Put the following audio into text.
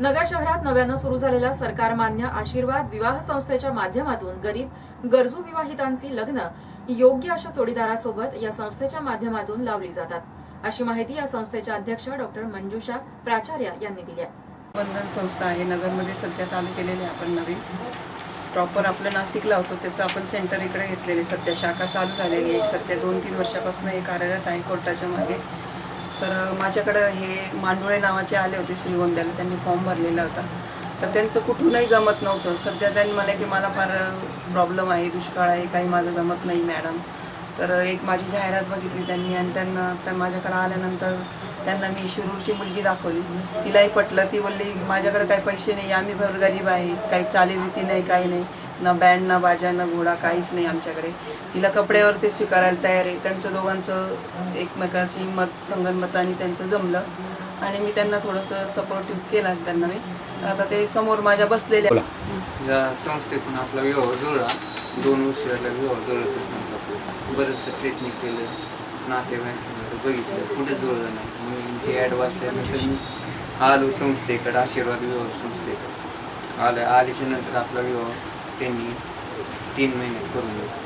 नगर शहरात नव्यानं सुरू झालेल्या सरकारमान्य आशीर्वाद विवाह संस्थेच्या माध्यमातून गरीब गरजू विवाहितांची लग्न योग्य अशा जोडीदारासोबत या संस्थेच्या माध्यमातून लावली जातात. अशी माहिती या संस्थेच्या अध्यक्ष डॉक्टर मंजुषा प्राचार्य यांनी दिली बंधन संस्था आहे. नगरमध्ये सध्या चालू केलेली आपण नवीन. प्रॉपर आपलं नाशिकला होतो त्याचं आपण सेंटर इकडे घेतलेले सध्या शाखा चालू झालेली आहे. एक सध्या दोन तीन वर्षापासून हे कार्यरत आहे कोर्टाच्या मागे. तर माझ्याकडं हे मांडुळे नावाचे आले होते श्रीगोंद्याला. त्यांनी फॉर्म भरलेला होता. तर त्यांचं कुठूनही जमत नव्हतं. सध्या त्यांनी मला की मला फार प्रॉब्लेम आहे दुष्काळ आहे काही माझं जमत नाही मॅडम तर एक माझी जाहिरात बघितली त्यांनी आणि त्यांना त्या माझ्याकडे आल्यानंतर त्यांना मी शिरूरची मुलगी दाखवली. तिलाही पटलं. ती बोलली माझ्याकडे काही पैसे नाही. आम्ही घर गरीब आहे. काही चालीरीती नाही काही नाही. ना बँड ना बाजा ना घोडा काहीच नाही आमच्याकडे. तिला कपड्यावर ते स्वीकारायला तयार आहे. त्यांचं दोघांचं एकमेकाची मत संगनमताने त्यांचं जमलं. आणि मी त्यांना थोडंसं सपोर्टिव्ह केला त्यांना मी. आता ते समोर माझ्या बसलेल्या या संस्थेतून आपला विवाह जुळला. दोन वर्ष झाला विवाह जुळतच नव्हता बरंचसं ट्रीटमेंट केलं. नातेवाईकांकडे बघितलं. कुठेच जुळलं नाही. मग जी ॲड वाचल्यानंतर मी आलो संस्थेकडे. आशीर्वाद विवाह संस्थेकडे. आलं. आल्याच्यानंतर आपला विवाह त्यांनी तीन महिन्यात करून दिला.